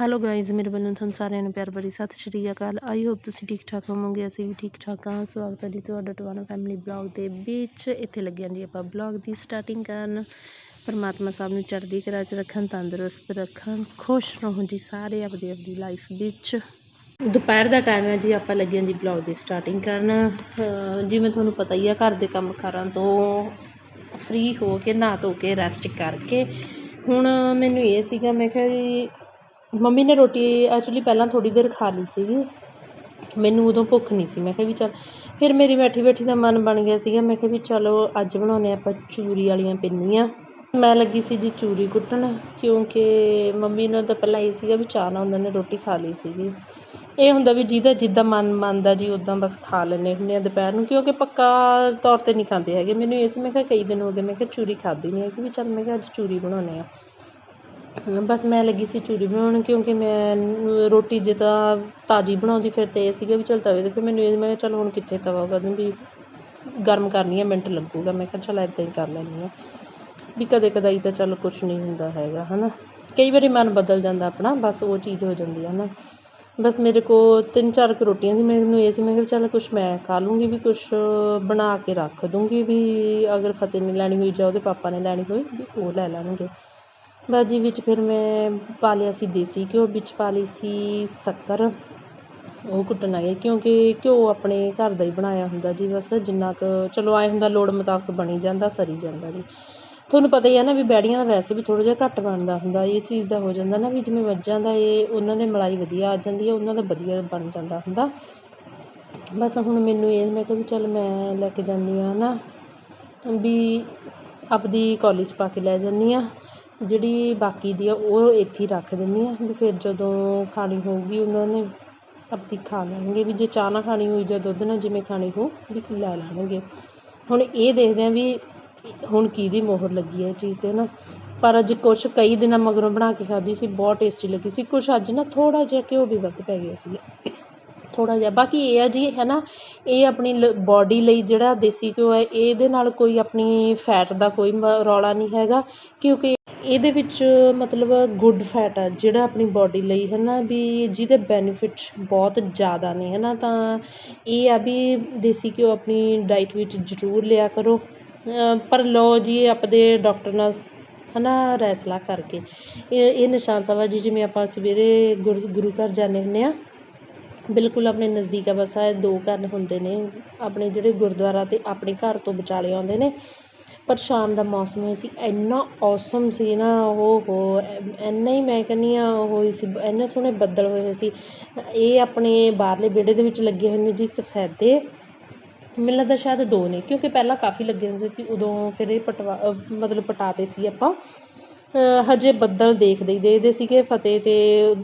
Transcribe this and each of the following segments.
Hello guys ਮੇਰੇ ਵੱਲੋਂ ਤੁਹਾਨੂੰ ਸਾਰਿਆਂ ਨੂੰ ਪਿਆਰ ਭਰੀ ਸਤਿ ਸ਼੍ਰੀ ਅਕਾਲ ਆਈ ਹੋਪ ਤੁਸੀਂ ਠੀਕ ਠਾਕ ਹੋਵੋਗੇ ਅਸੀਂ ਵੀ ਠੀਕ ਠਾਕ ਹਾਂ ਸਵਾਗਤ ਹੈ ਜੀ ਤੁਹਾਡਾ ਟਵਾਨਾ ਫੈਮਿਲੀ ਬਲੌਗ ਦੇ ਵਿੱਚ। ਇੱਥੇ ਲੱਗਿਆ ਜੀ ਆਪਾਂ ਬਲੌਗ ਦੀ ਸਟਾਰਟਿੰਗ ਕਰਨ। ਪਰਮਾਤਮਾ ਸਾਹਿਬ ਨੂੰ ਚੜ੍ਹਦੀ ਕਲਾ 'ਚ ਰੱਖਣ, ਤੰਦਰੁਸਤ ਰੱਖਣ, ਖੁਸ਼ ਰਹੋ ਜੀ ਸਾਰੇ ਆਪਦੀ ਆਪਦੀ ਲਾਈਫ ਵਿੱਚ। ਦੁਪਹਿਰ ਦਾ ਟਾਈਮ ਹੈ ਜੀ, ਆਪਾਂ ਲੱਗਿਆ ਜੀ ਬਲੌਗ ਦੀ ਸਟਾਰਟਿੰਗ ਕਰਨ। ਜਿਵੇਂ ਤੁਹਾਨੂੰ ਪਤਾ ਹੀ ਆ, ਘਰ ਦੇ ਕੰਮ ਕਾਰਾਂ ਤੋਂ ਫ੍ਰੀ ਹੋ ਕੇ, ਨਹਾ ਧੋ ਕੇ ਰੈਸਟ ਕਰਕੇ। ਹੁਣ ਮੈਨੂੰ ਇਹ ਸੀਗਾ, ਮੈਂ ਕਿਹਾ ਵੀ ਮੰਮੀ ਨੇ ਰੋਟੀ ਐਕਚੁਲੀ ਪਹਿਲਾਂ ਥੋੜ੍ਹੀ ਦੇਰ ਖਾ ਲਈ ਸੀਗੀ। ਮੈਨੂੰ ਉਦੋਂ ਭੁੱਖ ਨਹੀਂ ਸੀ। ਮੈਂ ਕਿਹਾ ਵੀ ਚੱਲ, ਫਿਰ ਮੇਰੀ ਬੈਠੀ ਬੈਠੀ ਦਾ ਮਨ ਬਣ ਗਿਆ ਸੀਗਾ। ਮੈਂ ਕਿਹਾ ਵੀ ਚਲੋ ਅੱਜ ਬਣਾਉਂਦੇ ਆਪਾਂ ਚੂਰੀ ਵਾਲੀਆਂ ਪਿੰਨੀਆਂ। ਮੈਂ ਲੱਗੀ ਸੀ ਜੀ ਚੂਰੀ ਕੁੱਟਣ, ਕਿਉਂਕਿ ਮੰਮੀ ਨੂੰ ਤਾਂ ਪਹਿਲਾਂ ਇਹ ਸੀਗਾ ਵੀ ਚਾਹ ਨਾਲ ਉਹਨਾਂ ਨੇ ਰੋਟੀ ਖਾ ਲਈ ਸੀਗੀ। ਇਹ ਹੁੰਦਾ ਵੀ ਜਿਹਦਾ ਜਿੱਦਾਂ ਮਨ ਮੰਨਦਾ ਜੀ, ਉਦਾਂ ਬਸ ਖਾ ਲੈਂਦੇ ਹੁੰਦੇ ਆ ਦੁਪਹਿਰ ਨੂੰ, ਕਿਉਂਕਿ ਪੱਕਾ ਤੌਰ 'ਤੇ ਨਹੀਂ ਖਾਂਦੇ ਹੈਗੇ। ਮੈਨੂੰ ਇਹ ਸੀ, ਮੈਂ ਕਿਹਾ ਕਈ ਦਿਨ ਹੋ ਗਏ, ਮੈਂ ਕਿਹਾ ਚੂਰੀ ਖਾਧੀ ਨਹੀਂ ਹੈਗੀ, ਵੀ ਚੱਲ ਮੈਂ ਕਿਹਾ ਅੱਜ ਚੂਰੀ ਬਣਾਉਂਦੇ ਹਾਂ। ਬਸ ਮੈਂ ਲੱਗੀ ਸੀ ਚੂਰੀ ਬਣਾਉਣ ਕਿਉਂਕਿ ਮੈਂ ਰੋਟੀ ਜੇ ਤਾਂ ਤਾਜ਼ੀ ਬਣਾਉਂਦੀ, ਫਿਰ ਤਾਂ ਇਹ ਸੀਗਾ ਵੀ ਚੱਲ ਤਵੇ 'ਤੇ ਫਿਰ ਮੈਨੂੰ ਇਹ ਮੈਂ ਕਿਹਾ ਚੱਲ ਹੁਣ ਕਿੱਥੇ ਤਵਾ ਕਦੋਂ ਵੀ ਗਰਮ ਕਰਨੀ ਹੈ ਮਿੰਟ ਲੱਗੂਗਾ। ਮੈਂ ਕਿਹਾ ਚੱਲ ਇੱਦਾਂ ਹੀ ਕਰ ਲੈਂਦੀ ਹਾਂ। ਵੀ ਕਦੇ ਕਦਾਈ ਤਾਂ ਚੱਲ ਕੁਛ ਨਹੀਂ ਹੁੰਦਾ ਹੈਗਾ ਹੈ ਨਾ ਕਈ ਵਾਰੀ ਮਨ ਬਦਲ ਜਾਂਦਾ ਆਪਣਾ, ਬਸ ਉਹ ਚੀਜ਼ ਹੋ ਜਾਂਦੀ ਹੈ ਨਾ ਬਸ ਮੇਰੇ ਕੋਲ ਤਿੰਨ ਚਾਰ ਕੁ ਰੋਟੀਆਂ ਸੀ, ਮੈਨੂੰ ਇਹ ਸੀ, ਮੈਂ ਕਿਹਾ ਚੱਲ ਕੁਛ ਮੈਂ ਖਾ ਲੂੰਗੀ, ਵੀ ਕੁਛ ਬਣਾ ਕੇ ਰੱਖ ਦੂੰਗੀ, ਵੀ ਅਗਰ ਫਤਿਹ ਨੇ ਲੈਣੀ ਹੋਈ ਜਾਂ ਉਹਦੇ ਪਾਪਾ ਨੇ ਲੈਣੀ ਹੋਈ, ਵੀ ਉਹ ਲੈ ਲੈਣਗੇ। ਬਸ ਵਿੱਚ ਫਿਰ ਮੈਂ ਪਾ ਲਿਆ ਸੀ ਦੇਸੀ ਘਿਓ, ਵਿੱਚ ਪਾ ਲਈ ਸੀ ਸ਼ੱਕਰ। ਉਹ ਕੁੱਟਣ ਲੱਗੇ ਕਿਉਂਕਿ ਘਿਓ ਆਪਣੇ ਘਰ ਦਾ ਹੀ ਬਣਾਇਆ ਹੁੰਦਾ ਜੀ ਬਸ, ਜਿੰਨਾ ਕੁ ਚਲੋ ਆਏ ਹੁੰਦਾ ਲੋੜ ਮੁਤਾਬਕ ਬਣੀ ਜਾਂਦਾ, ਸਰੀ ਜਾਂਦਾ ਜੀ। ਤੁਹਾਨੂੰ ਪਤਾ ਹੀ ਹੈ ਨਾ ਵੀ ਬੈੜੀਆਂ ਦਾ ਵੈਸੇ ਵੀ ਥੋੜ੍ਹਾ ਜਿਹਾ ਘੱਟ ਬਣਦਾ ਹੁੰਦਾ, ਇਹ ਚੀਜ਼ ਦਾ ਹੋ ਜਾਂਦਾ ਨਾ ਵੀ ਜਿਵੇਂ ਮੱਝਾਂ ਦਾ ਇਹ ਉਹਨਾਂ ਦੇ ਮਲਾਈ ਵਧੀਆ ਆ ਜਾਂਦੀ ਹੈ ਉਹਨਾਂ ਦਾ ਵਧੀਆ ਬਣ ਜਾਂਦਾ ਹੁੰਦਾ। ਬਸ ਹੁਣ ਮੈਨੂੰ ਇਹ, ਮੈਂ ਕਿਹਾ ਵੀ ਚੱਲ ਮੈਂ ਲੈ ਕੇ ਜਾਂਦੀ ਹਾਂ ਨਾ, ਵੀ ਆਪਦੀ ਕੌਲੀ ਪਾ ਕੇ ਲੈ ਜਾਂਦੀ ਹਾਂ। ਜਿਹੜੀ ਬਾਕੀ ਦੀ ਆ, ਉਹ ਇੱਥੇ ਹੀ ਰੱਖ ਦਿੰਦੀ ਹਾਂ ਵੀ ਫਿਰ ਜਦੋਂ ਖਾਣੀ ਹੋਊਗੀ ਉਹਨਾਂ ਨੇ ਆਪਦੀ ਖਾ ਲੈਣਗੇ ਵੀ ਜੇ ਚਾਹ ਨਾਲ ਖਾਣੀ ਹੋਈ ਜਾਂ ਦੁੱਧ ਨਾਲ ਜਿਵੇਂ ਖਾਣੀ ਹੋਊ ਵੀ ਲੈ ਲੈਣਗੇ। ਹੁਣ ਇਹ ਦੇਖਦੇ ਹਾਂ ਵੀ ਹੁਣ ਕਿਹਦੀ ਮੋਹਰ ਲੱਗੀ ਹੈ ਇਹ ਚੀਜ਼ 'ਤੇ ਹੈ ਨਾ। ਪਰ ਅੱਜ ਕੁਛ ਕਈ ਦਿਨਾਂ ਮਗਰੋਂ ਬਣਾ ਕੇ ਖਾਧੀ ਸੀ, ਬਹੁਤ ਟੇਸਟੀ ਲੱਗੀ ਸੀ। ਕੁਛ ਅੱਜ ਨਾ ਥੋੜ੍ਹਾ ਜਿਹਾ ਘਿਓ ਵੀ ਵੱਧ ਪੈ ਗਿਆ ਸੀਗਾ। ਥੋੜ੍ਹਾ ਜਿਹਾ। ਬਾਕੀ ਇਹ ਆ ਜੀ, ਹੈ ਨਾ, ਇਹ ਆਪਣੀ ਲ ਬੋਡੀ ਲਈ ਜਿਹੜਾ ਦੇਸੀ ਘਿਓ ਹੈ ਇਹਦੇ ਨਾਲ ਕੋਈ ਆਪਣੀ ਫੈਟ ਦਾ ਕੋਈ ਰੌਲਾ ਨਹੀਂ ਹੈਗਾ ਕਿਉਂਕਿ ਇਹਦੇ ਵਿੱਚ ਮਤਲਬ ਗੁੱਡ ਫੈਟ ਆ, ਜਿਹੜਾ ਆਪਣੀ ਬਾਡੀ ਲਈ ਹੈ ਨਾ ਵੀ ਜਿਹਦੇ ਬੈਨੀਫਿਟ ਬਹੁਤ ਜ਼ਿਆਦਾ ਨੇ ਹੈ ਨਾ ਤਾਂ ਇਹ ਆ ਵੀ ਦੇਸੀ ਘਿਓ ਆਪਣੀ ਡਾਈਟ ਵਿੱਚ ਜ਼ਰੂਰ ਲਿਆ ਕਰੋ। ਪਰ ਲਓ ਜੀ, ਆਪਦੇ ਡਾਕਟਰ ਨਾਲ ਹੈ ਨਾ ਰਾਏ ਸਲਾਹ ਕਰਕੇ। ਇਹ ਇਹ ਨਿਸ਼ਾਨ ਸਾਹਿਬ ਆ ਜੀ, ਜਿਵੇਂ ਆਪਾਂ ਸਵੇਰੇ ਗੁਰ, ਗੁਰੂ ਘਰ ਜਾਂਦੇ ਹੁੰਦੇ ਹਾਂ, ਬਿਲਕੁਲ ਆਪਣੇ ਨਜ਼ਦੀਕ ਆ, ਬਸ ਇਹ ਦੋ ਘਰ ਹੁੰਦੇ ਨੇ, ਆਪਣੇ ਜਿਹੜੇ ਗੁਰਦੁਆਰਾ ਅਤੇ ਆਪਣੇ ਘਰ ਤੋਂ ਵਿਚਾਲੇ ਆਉਂਦੇ ਨੇ। ਪਰ ਸ਼ਾਮ ਦਾ ਮੌਸਮ ਹੋਇਆ ਸੀ, ਇੰਨਾ ਔਸਮ ਸੀ ਨਾ ਉਹ ਹੋ ਇੰਨਾ ਹੀ ਮੈਂ ਕਹਿੰਦੀ ਹਾਂ ਉਹ ਹੋਈ ਸੀ, ਇੰਨੇ ਸੋਹਣੇ ਬੱਦਲ ਹੋਏ ਹੋਏ ਸੀ। ਇਹ ਆਪਣੇ ਬਾਹਰਲੇ ਵਿਹੜੇ ਦੇ ਵਿੱਚ ਲੱਗੇ ਹੋਏ ਨੇ ਜੀ, ਸਫੈਦੇ। ਮੈਨੂੰ ਲੱਗਦਾ ਸ਼ਾਇਦ ਦੋ ਨੇ, ਕਿਉਂਕਿ ਪਹਿਲਾਂ ਕਾਫੀ ਲੱਗੇ ਹੁੰਦੇ ਸੀ, ਉਦੋਂ ਫਿਰ ਇਹ ਪਟਵਾ ਮਤਲਬ ਪਟਾਤੇ ਸੀ ਆਪਾਂ। ਹਜੇ ਬੱਦਲ ਦੇਖਦੇ ਹੀ ਦੇਖਦੇ ਸੀਗੇ, ਫਤਿਹ ਤੇ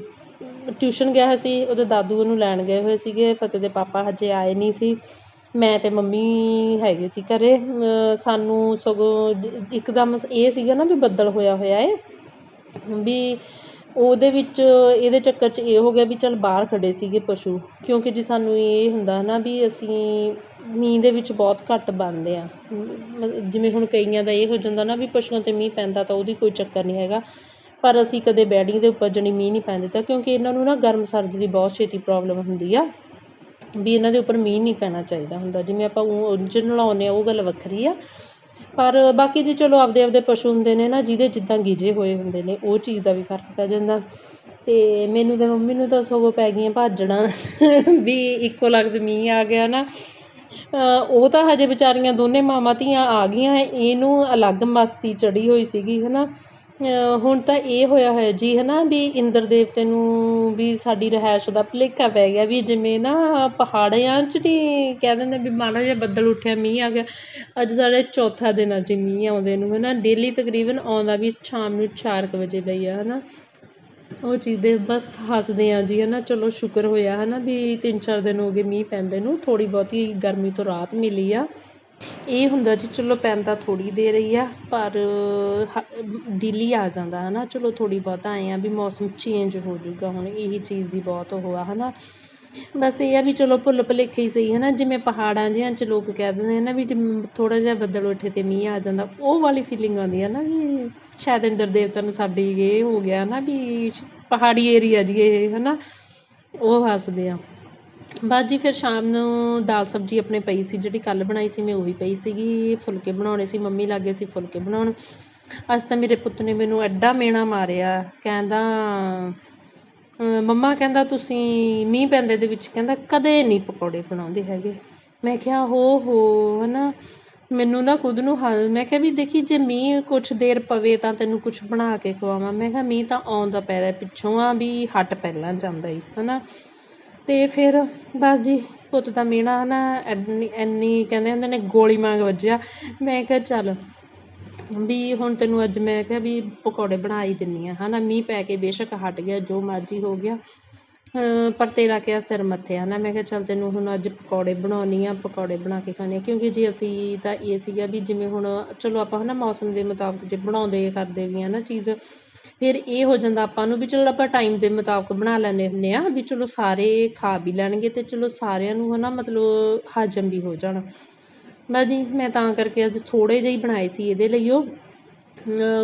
ਟਿਊਸ਼ਨ ਗਿਆ ਹੋਇਆ ਸੀ, ਉਹਦੇ ਦਾਦੂ ਉਹਨੂੰ ਲੈਣ ਗਏ ਹੋਏ ਸੀਗੇ, ਫਤਿਹ ਦੇ ਪਾਪਾ ਹਜੇ ਆਏ ਨਹੀਂ ਸੀ। ਮੈਂ ਅਤੇ ਮੰਮੀ ਹੈਗੇ ਸੀ ਘਰ ਸਾਨੂੰ ਸਗੋਂ ਇੱਕਦਮ ਇਹ ਸੀਗਾ ਨਾ ਵੀ ਬੱਦਲ ਹੋਇਆ ਹੋਇਆ ਏ, ਵੀ ਉਹਦੇ ਵਿੱਚ, ਇਹਦੇ ਚੱਕਰ 'ਚ ਇਹ ਹੋ ਗਿਆ ਵੀ ਚੱਲ ਬਾਹਰ ਖੜ੍ਹੇ ਸੀਗੇ ਪਸ਼ੂ, ਕਿਉਂਕਿ ਜੇ ਸਾਨੂੰ ਇਹ ਹੁੰਦਾ ਨਾ ਵੀ ਅਸੀਂ ਮੀਂਹ ਦੇ ਵਿੱਚ ਬਹੁਤ ਘੱਟ ਬੰਨਦੇ ਆ ਜਿਵੇਂ ਹੁਣ ਕਈਆਂ ਦਾ ਇਹ ਹੋ ਜਾਂਦਾ ਨਾ ਵੀ ਪਸ਼ੂਆਂ 'ਤੇ ਮੀਂਹ ਪੈਂਦਾ ਤਾਂ ਉਹਦੀ ਕੋਈ ਚੱਕਰ ਨਹੀਂ ਹੈਗਾ, ਪਰ ਅਸੀਂ ਕਦੇ ਬੈੜੀਆਂ ਦੇ ਉੱਪਰ ਜਾਣੀ ਮੀਂਹ ਨਹੀਂ ਪੈਣ ਦਿੱਤਾ ਕਿਉਂਕਿ ਇਹਨਾਂ ਨੂੰ ਨਾ ਗਰਮ ਸਰਦ ਦੀ ਬਹੁਤ ਛੇਤੀ ਪ੍ਰੋਬਲਮ ਹੁੰਦੀ ਆ। ਵੀ ਇਹਨਾਂ ਦੇ ਉੱਪਰ ਮੀਂਹ ਨਹੀਂ ਪੈਣਾ ਚਾਹੀਦਾ ਹੁੰਦਾ। ਜਿਵੇਂ ਆਪਾਂ ਉਂਝ ਨਲਾਉਂਦੇ ਹਾਂ, ਉਹ ਗੱਲ ਵੱਖਰੀ ਆ। ਪਰ ਬਾਕੀ ਜੀ ਚਲੋ ਆਪਦੇ ਆਪਦੇ ਪਸ਼ੂ ਹੁੰਦੇ ਨੇ ਨਾ, ਜਿਹਦੇ ਜਿੱਦਾਂ ਗਿਜੇ ਹੋਏ ਹੁੰਦੇ ਨੇ, ਉਹ ਚੀਜ਼ ਦਾ ਵੀ ਫ਼ਰਕ ਪੈ ਜਾਂਦਾ। ਅਤੇ ਮੈਨੂੰ ਤਾਂ ਮੰਮੀ ਨੂੰ ਤਾਂ ਸਗੋਂ ਪੈ ਗਈਆਂ ਭਾਜੜਾਂ, ਵੀ ਇੱਕੋ ਲਖਤ ਮੀਂਹ ਆ ਗਿਆ ਨਾ। ਉਹ ਤਾਂ ਹਜੇ ਵਿਚਾਰੀਆਂ ਦੋਨੇ ਮਾਵਾਂ ਧੀਆਂ ਆ ਗਈਆਂ, ਇਹਨੂੰ ਅਲੱਗ ਮਸਤੀ ਚੜ੍ਹੀ ਹੋਈ ਸੀਗੀ ਹੈ ਨਾ ਹੁਣ ਤਾਂ ਇਹ ਹੋਇਆ ਹੋਇਆ ਜੀ ਹੈ ਨਾ ਵੀ ਇੰਦਰ ਦੇਵਤੇ ਨੂੰ ਵੀ ਸਾਡੀ ਰਿਹਾਇਸ਼ ਦਾ ਭੁਲੇਖਾ ਪੈ ਗਿਆ ਵੀ ਜਿਵੇਂ ਨਾ ਪਹਾੜਾਂ 'ਚ ਨਹੀਂ ਕਹਿ ਦਿੰਦੇ ਵੀ ਮਾੜਾ ਜਿਹਾ ਬੱਦਲ ਉੱਠਿਆ, ਮੀਂਹ ਆ ਗਿਆ। ਅੱਜ ਸਾਡੇ ਚੌਥਾ ਦਿਨ ਆ ਜੀ, ਮੀਂਹ ਆਉਂਦੇ ਨੂੰ ਹੈ ਨਾ ਡੇਲੀ ਤਕਰੀਬਨ ਆਉਂਦਾ ਵੀ ਸ਼ਾਮ ਨੂੰ ਚਾਰ ਕੁ ਵਜੇ ਦਾ ਹੀ ਆ ਹੈ ਨਾ ਉਹ ਚੀਜ਼ ਦੇ ਬਸ ਹੱਸਦੇ ਹਾਂ ਜੀ ਹੈ ਨਾ ਚਲੋ ਸ਼ੁਕਰ ਹੋਇਆ ਹੈ ਨਾ ਵੀ ਤਿੰਨ ਚਾਰ ਦਿਨ ਹੋ ਗਏ ਮੀਂਹ ਪੈਂਦੇ ਨੂੰ, ਥੋੜ੍ਹੀ ਬਹੁਤੀ ਗਰਮੀ ਤੋਂ ਰਾਹਤ ਮਿਲੀ ਆ। ਇਹ ਹੁੰਦਾ ਜੀ, ਚਲੋ ਪੈਂਦਾ ਥੋੜ੍ਹੀ ਦੇਰ ਹੀ ਆ, ਪਰ ਡੇਲੀ ਆ ਜਾਂਦਾ ਹੈ ਨਾ ਚਲੋ ਥੋੜ੍ਹੀ ਬਹੁਤਾ ਆਏ ਆ ਵੀ ਮੌਸਮ ਚੇਂਜ ਹੋ ਜਾਊਗਾ, ਹੁਣ ਇਹੀ ਚੀਜ਼ ਦੀ ਬਹੁਤ ਉਹ ਆ ਹੈ ਨਾ ਬਸ ਇਹ ਆ ਵੀ ਚਲੋ ਭੁੱਲ ਭੁਲੇਖੇ ਹੀ ਸਹੀ ਹੈ ਨਾ ਜਿਵੇਂ ਪਹਾੜਾਂ ਜਿਹਾਂ 'ਚ ਲੋਕ ਕਹਿ ਦਿੰਦੇ ਨਾ ਵੀ ਥੋੜ੍ਹਾ ਜਿਹਾ ਬੱਦਲ ਉੱਠੇ ਅਤੇ ਮੀਂਹ ਆ ਜਾਂਦਾ, ਉਹ ਵਾਲੀ ਫੀਲਿੰਗ ਆਉਂਦੀ ਹੈ ਨਾ ਵੀ ਸ਼ਾਇਦ ਇੰਦਰ ਦੇਵਤਾ ਨੂੰ ਸਾਡੀ ਇਹ ਹੋ ਗਿਆ ਨਾ ਵੀ ਪਹਾੜੀ ਏਰੀਆ ਜੀ ਇਹ ਹੈ ਨਾ ਉਹ ਹੱਸਦੇ ਆ। ਬਸ ਜੀ ਫਿਰ ਸ਼ਾਮ ਨੂੰ ਦਾਲ ਸਬਜ਼ੀ ਆਪਣੇ ਪਈ ਸੀ, ਜਿਹੜੀ ਕੱਲ੍ਹ ਬਣਾਈ ਸੀ, ਮੈਂ ਉਹੀ ਪਈ ਸੀਗੀ। ਫੁਲਕੇ ਬਣਾਉਣੇ ਸੀ, ਮੰਮੀ ਲੱਗ ਗਏ ਸੀ ਫੁਲਕੇ ਬਣਾਉਣ। ਅੱਜ ਤਾਂ ਮੇਰੇ ਪੁੱਤ ਨੇ ਮੈਨੂੰ ਐਡਾ ਮੇਣਾ ਮਾਰਿਆ, ਕਹਿੰਦਾ ਮੰਮਾ ਕਹਿੰਦਾ, ਤੁਸੀਂ ਮੀਂਹ ਪੈਂਦੇ ਦੇ ਵਿੱਚ ਕਹਿੰਦਾ, ਕਦੇ ਨਹੀਂ ਪਕੌੜੇ ਬਣਾਉਂਦੇ ਹੈਗੇ। ਮੈਂ ਕਿਹਾ ਹੋ ਹੋ ਹੈ ਨਾ ਮੈਨੂੰ ਨਾ ਖੁਦ ਨੂੰ ਹਾਲ, ਮੈਂ ਕਿਹਾ ਵੀ ਦੇਖੀ, ਜੇ ਮੀਂਹ ਕੁਛ ਦੇਰ ਪਵੇ ਤਾਂ ਤੈਨੂੰ ਕੁਛ ਬਣਾ ਕੇ ਖਵਾਵਾਂ। ਮੈਂ ਕਿਹਾ, ਮੀਂਹ ਤਾਂ ਆਉਂਦਾ ਪੈ ਰਿਹਾ ਪਿੱਛੋਂ ਆ ਵੀ ਹਟ ਪਹਿਲਾਂ ਜਾਂਦਾ ਈ ਨਾ ਅਤੇ ਫਿਰ ਬਸ ਜੀ, ਪੁੱਤ ਦਾ ਮਿਹਣਾ ਨਾ ਐਨੀ ਐਨੀ ਕਹਿੰਦੇ ਹੁੰਦੇ ਨੇ ਗੋਲੀ ਵਾਂਗ ਵੱਜਿਆ। ਮੈਂ ਕਿਹਾ ਚੱਲ ਵੀ ਹੁਣ ਤੈਨੂੰ ਅੱਜ ਮੈਂ ਕਿਹਾ ਵੀ ਪਕੌੜੇ ਬਣਾ ਹੀ ਦਿੰਦੀ ਹਾਂ ਹੈ ਨਾ ਮੀਂਹ ਪੈ ਕੇ ਬੇਸ਼ੱਕ ਹਟ ਗਿਆ, ਜੋ ਮਰਜ਼ੀ ਹੋ ਗਿਆ। ਪਰ ਤੇਰਾ ਕਿਆ ਸਿਰ ਮੱਥੇ ਹਨਾ, ਮੈਂ ਕਿਹਾ ਚੱਲ ਤੈਨੂੰ ਹੁਣ ਅੱਜ ਪਕੌੜੇ ਬਣਾਉਂਦੀ ਹਾਂ ਪਕੌੜੇ ਬਣਾ ਕੇ ਖਾਣੇ ਆ, ਕਿਉਂਕਿ ਜੀ ਅਸੀਂ ਤਾਂ ਇਹ ਸੀਗਾ ਵੀ ਜਿਵੇਂ ਹੁਣ, ਚਲੋ ਆਪਾਂ ਹੈ ਨਾ ਮੌਸਮ ਦੇ ਮੁਤਾਬਕ ਜੇ ਬਣਾਉਂਦੇ, ਕਰਦੇ ਵੀ ਹੈ ਨਾ ਚੀਜ਼ ਫਿਰ ਇਹ ਹੋ ਜਾਂਦਾ ਆਪਾਂ ਨੂੰ ਵੀ ਚਲੋ ਆਪਾਂ ਟਾਈਮ ਦੇ ਮੁਤਾਬਕ ਬਣਾ ਲੈਂਦੇ ਹੁੰਦੇ ਹਾਂ ਵੀ ਚਲੋ ਸਾਰੇ ਖਾ ਵੀ ਲੈਣਗੇ ਅਤੇ ਚਲੋ ਸਾਰਿਆਂ ਨੂੰ ਹੈ ਨਾ ਮਤਲਬ ਹਜਮ ਵੀ ਹੋ ਜਾਣਾ। ਬਸ ਜੀ, ਮੈਂ ਤਾਂ ਕਰਕੇ ਅੱਜ ਥੋੜ੍ਹੇ ਜਿਹੇ ਹੀ ਬਣਾਏ ਸੀ ਇਹਦੇ ਲਈ ਉਹ।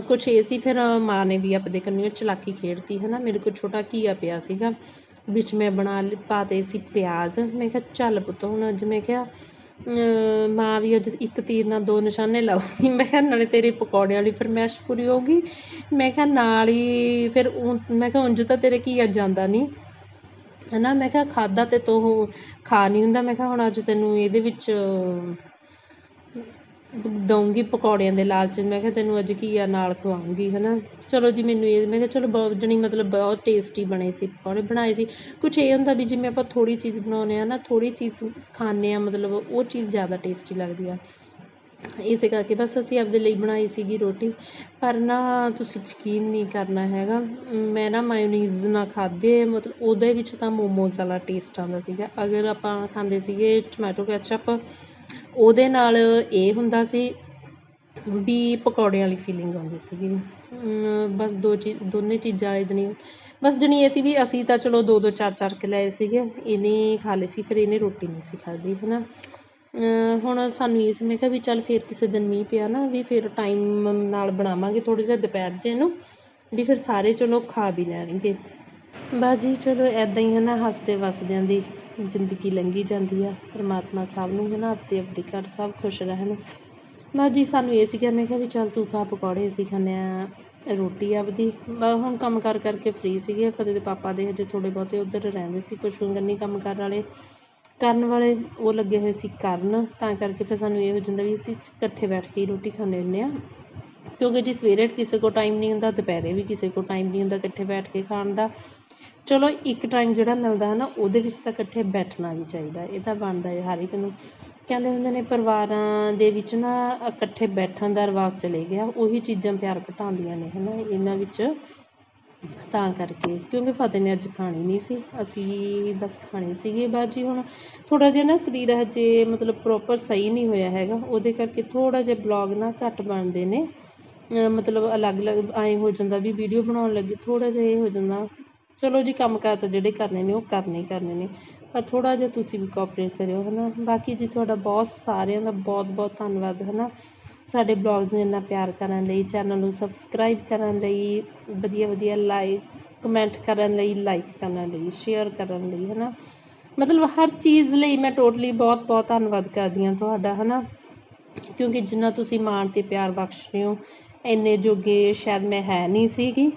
ਕੁਛ ਇਹ ਸੀ ਫਿਰ ਮਾਂ ਨੇ ਵੀ ਆਪਦੇ ਕੰਨਿਓ ਚਲਾਕੀ ਖੇਡਤੀ ਹੈ ਨਾ ਮੇਰੇ ਕੋਲ ਛੋਟਾ ਘੀਆ ਪਿਆ ਸੀਗਾ, ਵਿੱਚ ਮੈਂ ਬਣਾ ਲ ਪਾਤੇ ਸੀ ਪਿਆਜ਼। ਮੈਂ ਕਿਹਾ ਚੱਲ ਪੁੱਤ ਹੁਣ ਅੱਜ ਮੈਂ ਕਿਹਾ ਮਾਂ ਵੀ ਅੱਜ ਇੱਕ ਤੀਰ ਨਾਲ ਦੋ ਨਿਸ਼ਾਨੇ ਲਾਊਗੀ। ਮੈਂ ਕਿਹਾ, ਨਾਲੇ ਤੇਰੇ ਪਕੌੜਿਆਂ ਵਾਲੀ ਫਰਮਾਇਸ਼ ਪੂਰੀ ਹੋਊਗੀ। ਮੈਂ ਕਿਹਾ, ਨਾਲ ਹੀ ਫਿਰ ਊਂ ਮੈਂ ਕਿਹਾ, ਉਂਝ ਤਾਂ ਤੇਰੇ ਘੀਆ ਜਾਂਦਾ ਨਹੀਂ ਹੈ ਨਾ ਮੈਂ ਕਿਹਾ, ਖਾਧਾ ਤੇ ਤੂੰ ਖਾ ਨਹੀਂ ਹੁੰਦਾ। ਮੈਂ ਕਿਹਾ, ਹੁਣ ਅੱਜ ਤੈਨੂੰ ਇਹਦੇ ਵਿੱਚ ਦਊਂਗੀ ਪਕੌੜਿਆਂ ਦੇ ਲਾਲਚ। 'ਚ ਮੈਂ ਕਿਹਾ ਤੈਨੂੰ ਅੱਜ ਘੀਆ ਨਾਲ ਖਵਾਊਂਗੀ ਹੈ ਨਾ ਚਲੋ ਜੀ, ਮੈਨੂੰ ਇਹ, ਮੈਂ ਕਿਹਾ ਚਲੋ ਬਹੁਤ ਜਣੀ ਮਤਲਬ ਬਹੁਤ ਟੇਸਟੀ ਬਣੇ ਸੀ, ਪਕੌੜੇ ਬਣਾਏ ਸੀ। ਕੁਛ ਇਹ ਹੁੰਦਾ ਵੀ ਜਿਵੇਂ ਆਪਾਂ ਥੋੜ੍ਹੀ ਚੀਜ਼ ਬਣਾਉਂਦੇ ਹਾਂ ਨਾ, ਥੋੜ੍ਹੀ ਚੀਜ਼ ਖਾਂਦੇ ਹਾਂ, ਮਤਲਬ ਉਹ ਚੀਜ਼ ਜ਼ਿਆਦਾ ਟੇਸਟੀ ਲੱਗਦੀ ਆ। ਇਸੇ ਕਰਕੇ ਬਸ ਅਸੀਂ ਆਪਦੇ ਲਈ ਬਣਾਈ ਸੀਗੀ ਰੋਟੀ। ਪਰ ਨਾ, ਤੁਸੀਂ ਯਕੀਨ ਨਹੀਂ ਕਰਨਾ ਹੈਗਾ। ਮੈਂ ਨਾ ਮਾਇਓਨੀਜ਼ ਨਾ ਖਾਧੇ, ਮਤਲਬ ਉਹਦੇ ਵਿੱਚ ਤਾਂ ਮੋਮੋਜ਼ ਵਾਲਾ ਟੇਸਟ ਆਉਂਦਾ ਸੀਗਾ। ਅਗਰ ਆਪਾਂ ਖਾਂਦੇ ਸੀਗੇ ਟੋਮੈਟੋ ਕੈਚਅਪ ਉਹਦੇ ਨਾਲ ਇਹ ਹੁੰਦਾ ਸੀ ਵੀ ਪਕੌੜਿਆਂ ਵਾਲੀ ਫੀਲਿੰਗ ਆਉਂਦੀ ਸੀਗੀ। ਬਸ ਦੋ ਚੀਜ਼ ਦੋਨੇ ਚੀਜ਼ਾਂ ਵਾਲੇ ਜਣੀ, ਬਸ ਜਣੀ ਇਹ ਸੀ ਵੀ ਅਸੀਂ ਤਾਂ ਚਲੋ ਦੋ ਦੋ ਚਾਰ ਚਾਰ ਕੇ ਲਏ ਸੀਗੇ, ਇਹਨੇ ਖਾ ਲਏ ਸੀ, ਫਿਰ ਇਹਨੇ ਰੋਟੀ ਨਹੀਂ ਸੀ ਖਾਧੀ ਹੈ ਨਾ ਹੁਣ ਸਾਨੂੰ ਇਹ ਸੀ, ਮੈਂ ਕਿਹਾ ਵੀ ਚੱਲ ਫਿਰ ਕਿਸੇ ਦਿਨ ਮੀਂਹ ਪਿਆ ਨਾ, ਵੀ ਫਿਰ ਟਾਈਮ ਨਾਲ ਬਣਾਵਾਂਗੇ ਥੋੜ੍ਹੇ ਜਿਹਾ ਦੁਪਹਿਰ ਜੇ ਨੂੰ, ਵੀ ਫਿਰ ਸਾਰੇ ਚਲੋ ਖਾ ਵੀ ਲੈਣਗੇ। ਬਸ ਜੀ ਚਲੋ ਇੱਦਾਂ ਹੀ ਹੈ ਨਾ ਹੱਸਦੇ ਵਸਦਿਆਂ ਦੀ ਜ਼ਿੰਦਗੀ ਲੰਘੀ ਜਾਂਦੀ ਆ। ਪਰਮਾਤਮਾ ਸਭ ਨੂੰ ਹੈ ਨਾ, ਆਪਦੇ ਆਪਦੇ ਘਰ ਸਭ ਖੁਸ਼ ਰਹਿਣ। ਬਸ ਜੀ, ਸਾਨੂੰ ਇਹ ਸੀਗਾ, ਮੈਂ ਕਿਹਾ ਵੀ ਚੱਲ ਤੂੰ ਖਾ ਪਕੌੜੇ, ਅਸੀਂ ਖਾਂਦੇ ਹਾਂ ਰੋਟੀ ਆਪਦੀ। ਬਸ ਹੁਣ ਕੰਮ ਕਾਰ ਕਰਕੇ ਫਰੀ ਸੀਗੇ ਫਤਿਹ ਦੇ ਪਾਪਾ ਦੇ ਹਜੇ ਥੋੜ੍ਹੇ ਬਹੁਤੇ ਉੱਧਰ ਰਹਿੰਦੇ ਸੀ ਪਸ਼ੂ ਕੰਨੀ ਕੰਮ ਕਾਰ ਵਾਲੇ। ਕਰਨ ਵਾਲੇ ਉਹ ਲੱਗੇ ਹੋਏ ਸੀ ਕਰਨ, ਤਾਂ ਕਰਕੇ ਫਿਰ ਸਾਨੂੰ ਇਹ ਹੋ ਜਾਂਦਾ ਵੀ ਅਸੀਂ ਇਕੱਠੇ ਬੈਠ ਕੇ ਹੀ ਰੋਟੀ ਖਾਂਦੇ ਹੁੰਦੇ ਹਾਂ। ਕਿਉਂਕਿ ਜੀ ਸਵੇਰੇ ਕਿਸੇ ਕੋਲ ਟਾਈਮ ਨਹੀਂ ਹੁੰਦਾ, ਦੁਪਹਿਰੇ ਵੀ ਕਿਸੇ ਕੋਲ ਟਾਈਮ ਨਹੀਂ ਹੁੰਦਾ ਇਕੱਠੇ ਬੈਠ ਕੇ ਖਾਣ ਦਾ। ਚਲੋ, ਇੱਕ ਟਾਈਮ ਜਿਹੜਾ ਮਿਲਦਾ ਹੈ ਨਾ, ਉਹਦੇ ਵਿੱਚ ਤਾਂ ਇਕੱਠੇ ਬੈਠਣਾ ਵੀ ਚਾਹੀਦਾ। ਇਹ ਤਾਂ ਬਣਦਾ ਹੈ, ਹਰ ਇੱਕ ਨੂੰ। ਕਹਿੰਦੇ ਹੁੰਦੇ ਨੇ, ਪਰਿਵਾਰਾਂ ਦੇ ਵਿੱਚ ਨਾ ਇਕੱਠੇ ਬੈਠਣ ਦਾ ਰਿਵਾਜ਼ ਚਲੇ ਗਿਆ। ਉਹੀ ਚੀਜ਼ਾਂ ਪਿਆਰ ਘਟਾਉਂਦੀਆਂ ਨੇ ਹੈ ਨਾ ਇਹਨਾਂ ਵਿੱਚ ਤਾਂ ਕਰਕੇ। ਕਿਉਂਕਿ ਫਤਿਹ ਨੇ ਅੱਜ ਖਾਣੀ ਨਹੀਂ ਸੀ। ਅਸੀਂ ਬਸ ਖਾਣੀ ਸੀਗੀ। ਬਾਅਦ ਜੀ ਹੁਣ ਥੋੜ੍ਹਾ ਜਿਹਾ ਨਾ ਸਰੀਰ ਹਜੇ ਮਤਲਬ ਪ੍ਰੋਪਰ ਸਹੀ ਨਹੀਂ ਹੋਇਆ ਹੈਗਾ। ਉਹਦੇ ਕਰਕੇ ਥੋੜ੍ਹਾ ਜਿਹਾ ਬਲੌਗ ਨਾ ਘੱਟ ਬਣਦੇ ਨੇ। ਮਤਲਬ ਅਲੱਗ-ਅਲੱਗ ਐਂ ਹੋ ਜਾਂਦਾ ਵੀ ਵੀਡੀਓ ਬਣਾਉਣ ਲੱਗੇ, ਥੋੜ੍ਹਾ ਜਿਹਾ ਇਹ ਹੋ ਜਾਂਦਾ। ਚਲੋ ਜੀ, ਕੰਮ ਕਾਰ ਤਾਂ ਜਿਹੜੇ ਕਰਨੇ ਨੇ, ਉਹ ਕਰਨੇ ਹੀ ਕਰਨੇ ਨੇ। ਪਰ ਥੋੜ੍ਹਾ ਜਿਹਾ ਤੁਸੀਂ ਵੀ ਕੋਆਪਰੇਟ ਕਰਿਓ ਹੈ ਨਾ ਬਾਕੀ ਜੀ, ਤੁਹਾਡਾ ਬਹੁਤ ਸਾਰਿਆਂ ਦਾ ਬਹੁਤ ਬਹੁਤ ਧੰਨਵਾਦ ਹੈ ਨਾ ਸਾਡੇ ਬਲੌਗ ਨੂੰ ਇੰਨਾ ਪਿਆਰ ਕਰਨ ਲਈ ਚੈਨਲ ਨੂੰ ਸਬਸਕ੍ਰਾਈਬ ਕਰਨ ਲਈ, ਵਧੀਆ ਵਧੀਆ ਲਾਈਕ ਕਮੈਂਟ ਕਰਨ ਲਈ ਲਾਈਕ ਕਰਨ ਲਈ ਸ਼ੇਅਰ ਕਰਨ ਲਈ ਹੈ ਨਾ ਮਤਲਬ ਹਰ ਚੀਜ਼ ਲਈ ਮੈਂ ਟੋਟਲੀ ਬਹੁਤ ਬਹੁਤ ਧੰਨਵਾਦ ਕਰਦੀ ਹਾਂ ਤੁਹਾਡਾ ਹੈ ਨਾ ਕਿਉਂਕਿ ਜਿੰਨਾ ਤੁਸੀਂ ਮਾਣ 'ਤੇ ਪਿਆਰ ਬਖਸ਼ ਰਹੇ ਹੋ, ਇੰਨੇ ਜੋਗੇ ਸ਼ਾਇਦ ਮੈਂ ਹੈ ਨਹੀਂ ਸੀਗੀ।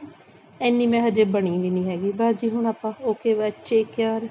ਇੰਨੀ ਮੈਂ ਹਜੇ ਬਣੀ ਵੀ ਨਹੀਂ ਹੈਗੀ। ਬਸ ਜੀ ਹੁਣ ਆਪਾਂ ਓਕੇ ਬਾਏ ਟੇਕ ਕੇਅਰ